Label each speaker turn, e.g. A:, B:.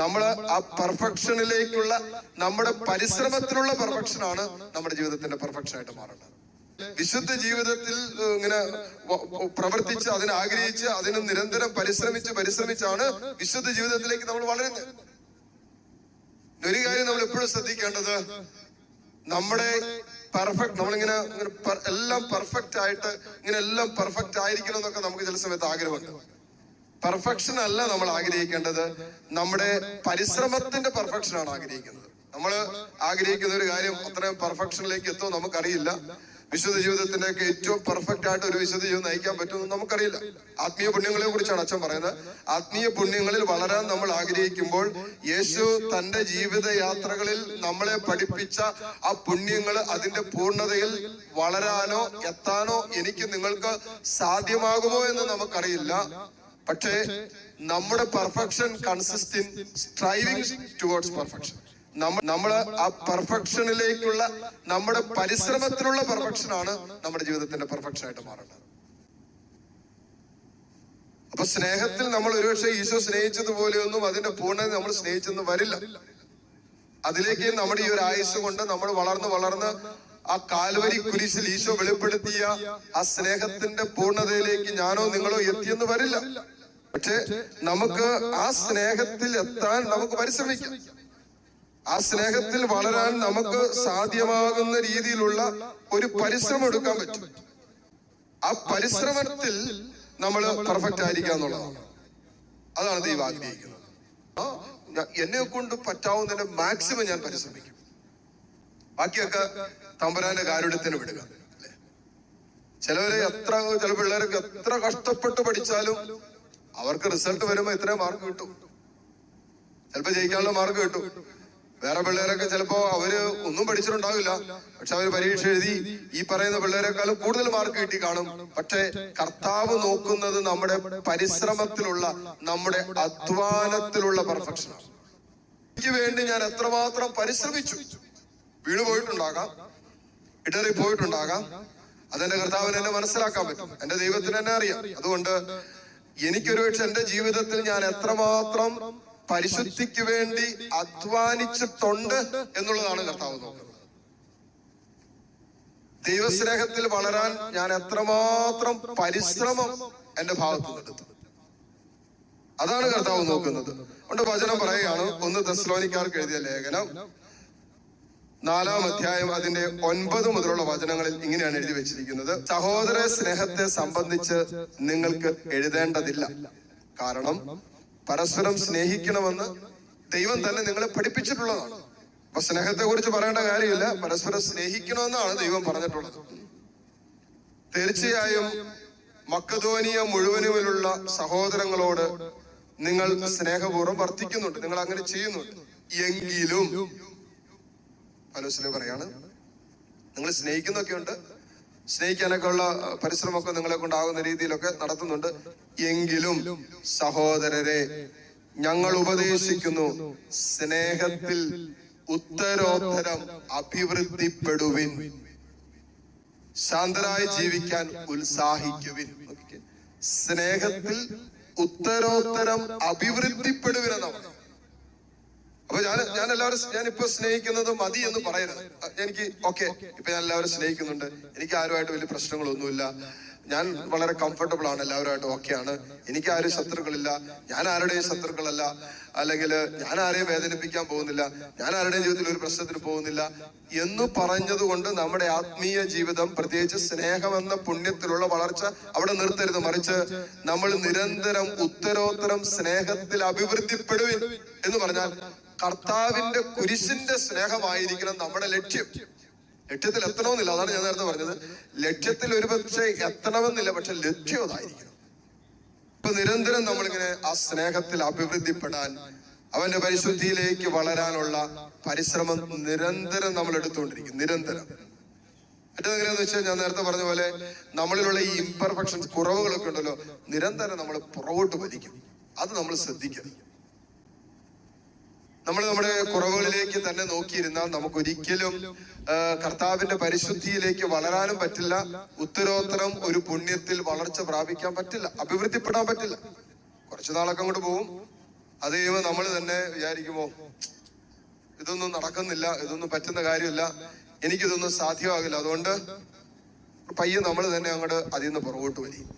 A: നമ്മൾ ആ പെർഫെക്ഷനിലേക്കുള്ള നമ്മുടെ പരിശ്രമത്തിലുള്ള പെർഫെക്ഷനാണ് നമ്മുടെ ജീവിതത്തിന്റെ പെർഫെക്ഷൻ ആയിട്ട് മാറുന്നത്. വിശുദ്ധ ജീവിതത്തിൽ ഇങ്ങനെ പ്രവർത്തിച്ച് അതിനെ ആഗ്രഹിച്ച് അതിന് നിരന്തരം പരിശ്രമിച്ച് പരിശ്രമിച്ചാണ് വിശുദ്ധ ജീവിതത്തിലേക്ക് നമ്മൾ വളരുന്നത്. ഒരു കാര്യം നമ്മൾ എപ്പോഴും ശ്രദ്ധിക്കേണ്ടത് നമ്മുടെ പെർഫെക്റ്റ് നമ്മളിങ്ങനെ എല്ലാം പെർഫെക്റ്റ് ആയിട്ട് ഇങ്ങനെ എല്ലാം പെർഫെക്റ്റ് ആയിരിക്കണം എന്നൊക്കെ നമുക്ക് ചില സമയത്ത് ആഗ്രഹമുണ്ട്. പെർഫെക്ഷൻ അല്ല നമ്മൾ ആഗ്രഹിക്കേണ്ടത്. നമ്മുടെ പരിശ്രമത്തിന്റെ പെർഫെക്ഷൻ ആണ് ആഗ്രഹിക്കുന്നത്. നമ്മൾ ആഗ്രഹിക്കുന്ന ഒരു കാര്യം അത്രയും പെർഫെക്ഷനിലേക്ക് എത്തുമോ നമുക്കറിയില്ല. വിശുദ്ധ ജീവിതത്തിന്റെ ഒക്കെ ഏറ്റവും പെർഫെക്റ്റ് ആയിട്ട് ഒരു വിശുദ്ധ ജീവിതം നയിക്കാൻ പറ്റുമെന്ന് നമുക്കറിയില്ല. ആത്മീയ പുണ്യങ്ങളെ കുറിച്ചാണ് അച്ഛൻ പറയുന്നത്. ആത്മീയ പുണ്യങ്ങളിൽ വളരാൻ നമ്മൾ ആഗ്രഹിക്കുമ്പോൾ യേശു തന്റെ ജീവിത യാത്രകളിൽ നമ്മളെ പഠിപ്പിച്ച ആ പുണ്യങ്ങൾ അതിന്റെ പൂർണതയിൽ വളരാനോ എത്താനോ എനിക്ക് നിങ്ങൾക്ക് സാധ്യമാകുമോ എന്ന് നമുക്കറിയില്ല. പക്ഷേ നമ്മുടെ perfection consist in striving towards perfection നമ്മൾ ആ പെർഫെക്ഷനിലേക്കുള്ള നമ്മുടെ പരിശ്രമത്തിലുള്ള പെർഫെക്ഷൻ ആണ് നമ്മുടെ ജീവിതത്തിന്റെ പെർഫെക്ഷൻ ആയിട്ട് മാറേണ്ടത് അപ്പൊ സ്നേഹത്തിൽ നമ്മൾ ഒരുപക്ഷെ ഈശോ സ്നേഹിച്ചതുപോലെയൊന്നും അതിന്റെ പൂർണത നമ്മൾ സ്നേഹിച്ചെന്ന് വരില്ല. അതിലേക്ക് നമ്മുടെ ഈ ഒരു ആയുസ് കൊണ്ട് നമ്മൾ വളർന്ന് വളർന്ന് ആ കാൽവരി കുരിശിൽ ഈശോ വെളിപ്പെടുത്തിയ ആ സ്നേഹത്തിന്റെ പൂർണതയിലേക്ക് ഞാനോ നിങ്ങളോ എത്തിയെന്ന് വരില്ല. പക്ഷെ നമുക്ക് ആ സ്നേഹത്തിൽ എത്താൻ നമുക്ക് പരിശ്രമിക്കാം. ആ സ്നേഹത്തിൽ വളരാൻ നമുക്ക് സാധ്യമാകുന്ന രീതിയിലുള്ള ഒരു പരിശ്രമം എടുക്കാൻ പറ്റും. ആ പരിശ്രമത്തിൽ നമ്മൾ പെർഫെക്റ്റ് ആയിരിക്കുക എന്നുള്ളതാണ്. അതാണ് ദൈവം ആഗ്രഹിക്കുന്നത്. എന്നെ കൊണ്ട് പറ്റാവുന്നതിന്റെ മാക്സിമം ഞാൻ പരിശ്രമിക്കും. ബാക്കിയൊക്കെ തമ്പുരാന്റെ കാരുണ്യത്തിന് വിടുക ചിലവര് എത്ര ചില പിള്ളേർക്ക് എത്ര കഷ്ടപ്പെട്ട് പഠിച്ചാലും അവർക്ക് റിസൾട്ട് വരുമ്പോ ഇത്രയും മാർക്ക് കിട്ടും. ചിലപ്പോ ജയിക്കാനുള്ള മാർക്ക് കിട്ടും. വേറെ പിള്ളേരൊക്കെ ചിലപ്പോ അവർ ഒന്നും പഠിച്ചിട്ടുണ്ടാവില്ല. പക്ഷെ അവർ പരീക്ഷ എഴുതി ഈ പറയുന്ന പിള്ളേരെക്കാളും കൂടുതൽ മാർക്ക് കിട്ടി കാണും. പക്ഷെ കർത്താവ് നോക്കുന്നത് നമ്മുടെ പരിശ്രമത്തിലുള്ള നമ്മുടെ അധ്വാനത്തിലുള്ള പെർഫെക്ഷനാണ് എനിക്ക് വേണ്ടി ഞാൻ എത്രമാത്രം പരിശ്രമിച്ചു. വീണ് പോയിട്ടുണ്ടാകാം ഇടറി പോയിട്ടുണ്ടാകാം അതെന്റെ കർത്താവിന് എന്നെ മനസ്സിലാക്കാൻ പറ്റും. എന്റെ ദൈവത്തിന് എന്നെ അറിയാം. അതുകൊണ്ട് എനിക്കൊരു പക്ഷെ എന്റെ ജീവിതത്തിൽ ഞാൻ എത്രമാത്രം പരിശുദ്ധിക്ക് വേണ്ടി അധ്വാനിച്ചിട്ടുണ്ട് എന്നുള്ളതാണ് കർത്താവ് നോക്കുന്നത്. ദൈവസ്നേഹത്തിൽ വളരാൻ ഞാൻ എത്രമാത്രം പരിശ്രമം എന്റെ ഭാഗത്തു നിന്നെടുത്തു അതാണ് കർത്താവ് നോക്കുന്നത്. അതുകൊണ്ട് വചനം പറയുകയാണ് ഒന്ന് ദസ്ലോനിക്കാർക്ക് എഴുതിയ ലേഖനം. നാലാം അധ്യായം അതിന്റെ ഒൻപത് മുതലുള്ള വചനങ്ങളിൽ ഇങ്ങനെയാണ് എഴുതി വെച്ചിരിക്കുന്നത്. സഹോദര സ്നേഹത്തെ സംബന്ധിച്ച് നിങ്ങൾക്ക് എഴുതേണ്ടതില്ല. കാരണം പരസ്പരം സ്നേഹിക്കണമെന്ന് ദൈവം തന്നെ നിങ്ങളെ പഠിപ്പിച്ചിട്ടുള്ളതാണ്. അപ്പൊ സ്നേഹത്തെ കുറിച്ച് പറയേണ്ട കാര്യമില്ല. പരസ്പരം സ്നേഹിക്കണമെന്നാണ് ദൈവം പറഞ്ഞിട്ടുള്ളത്. തീർച്ചയായും മക്കധോനിയ മുഴുവനുമുള്ള സഹോദരങ്ങളോട് നിങ്ങൾ സ്നേഹപൂർവം വർത്തിക്കുന്നുണ്ട്. നിങ്ങൾ അങ്ങനെ ചെയ്യുന്നുണ്ട്. എങ്കിലും പലോസിലെ പറയാണ്. നിങ്ങൾ സ്നേഹിക്കുന്നൊക്കെ ഉണ്ട്. സ്നേഹിക്കാനൊക്കെ ഉള്ള പരിശ്രമമൊക്കെ നിങ്ങളെ കൊണ്ടാകുന്ന രീതിയിലൊക്കെ നടത്തുന്നുണ്ട്. എങ്കിലും സഹോദരരെ ഞങ്ങൾ ഉപദേശിക്കുന്നു. സ്നേഹത്തിൽ ഉത്തരോത്തരം അഭിവൃദ്ധിപ്പെടുവിൻ. ശാന്തരായി ജീവിക്കാൻ ഉത്സാഹിക്കുവിൻ. സ്നേഹത്തിൽ ഉത്തരോത്തരം പറഞ്ഞത്. അപ്പൊ ഞാൻ ഞാൻ എല്ലാവരും ഞാൻ ഇപ്പൊ സ്നേഹിക്കുന്നത് മതി എന്ന് പറയരുത്. എനിക്ക് ഓക്കെ. ഇപ്പൊ ഞാൻ എല്ലാവരും സ്നേഹിക്കുന്നുണ്ട്. എനിക്ക് ആരുമായിട്ട് വലിയ പ്രശ്നങ്ങളൊന്നുമില്ല. ഞാൻ വളരെ കംഫർട്ടബിൾ ആണ് എല്ലാവരുമായിട്ട് ഓക്കെയാണ് എനിക്ക് ആരും ശത്രുക്കളില്ല. ഞാൻ ആരുടെയും ശത്രുക്കളല്ല. അല്ലെങ്കിൽ ഞാൻ ആരെയും വേദനിപ്പിക്കാൻ പോകുന്നില്ല. ഞാൻ ആരുടെയും ജീവിതത്തിൽ ഒരു പ്രശ്നത്തിന് പോകുന്നില്ല. എന്ന് പറഞ്ഞതുകൊണ്ട് നമ്മുടെ ആത്മീയ ജീവിതം പ്രത്യേകിച്ച് സ്നേഹമെന്ന പുണ്യത്തിലുള്ള വളർച്ച അവിടെ നിർത്തരുത്. മറിച്ച് നമ്മൾ നിരന്തരം ഉത്തരോത്തരം സ്നേഹത്തിൽ അഭിവൃദ്ധിപ്പെടുവിൻ എന്ന് പറഞ്ഞാൽ കർത്താവിന്റെ കുരിശിന്റെ സ്നേഹമായിരിക്കണം നമ്മുടെ ലക്ഷ്യം. ലക്ഷ്യത്തിൽ എത്തണമെന്നില്ല. അതാണ് ഞാൻ നേരത്തെ പറഞ്ഞത്. ലക്ഷ്യത്തിൽ ഒരു പക്ഷേ എത്തണമെന്നില്ല പക്ഷെ ലക്ഷ്യം അതായിരിക്കണം. ഇപ്പൊ നിരന്തരം നമ്മളിങ്ങനെ ആ സ്നേഹത്തിൽ അഭിവൃദ്ധിപ്പെടാൻ അവന്റെ പരിശുദ്ധിയിലേക്ക് വളരാനുള്ള പരിശ്രമം നിരന്തരം നമ്മൾ എടുത്തുകൊണ്ടിരിക്കും. നിരന്തരം. മറ്റേതെങ്ങനെയാന്ന് വെച്ചാൽ ഞാൻ നേരത്തെ പറഞ്ഞ പോലെ നമ്മളിലുള്ള ഈ ഇംപെർഫെക്ഷൻസ് കുറവുകളൊക്കെ ഉണ്ടല്ലോ നിരന്തരം നമ്മൾ പുറകോട്ട് വലിക്കും. അത് നമ്മൾ ശ്രദ്ധിക്കണം നമ്മൾ നമ്മുടെ കുറവുകളിലേക്ക് തന്നെ നോക്കിയിരുന്നാൽ നമുക്ക് ഒരിക്കലും കർത്താവിന്റെ പരിശുദ്ധിയിലേക്ക് വളരാനും പറ്റില്ല. ഉത്തരോത്തരം ഒരു പുണ്യത്തിൽ വളർച്ച പ്രാപിക്കാൻ പറ്റില്ല. അഭിവൃദ്ധിപ്പെടാൻ പറ്റില്ല. കുറച്ചു നാളൊക്കെ അങ്ങോട്ട് പോകും അത് കഴിയുമ്പോൾ നമ്മൾ തന്നെ വിചാരിക്കുമോ ഇതൊന്നും നടക്കുന്നില്ല ഇതൊന്നും പറ്റുന്ന കാര്യമില്ല എനിക്കിതൊന്നും സാധ്യമാകില്ല. അതുകൊണ്ട് പയ്യെ നമ്മൾ തന്നെ അങ്ങോട്ട് അതിൽ നിന്ന് പുറകോട്ട് വലിയും.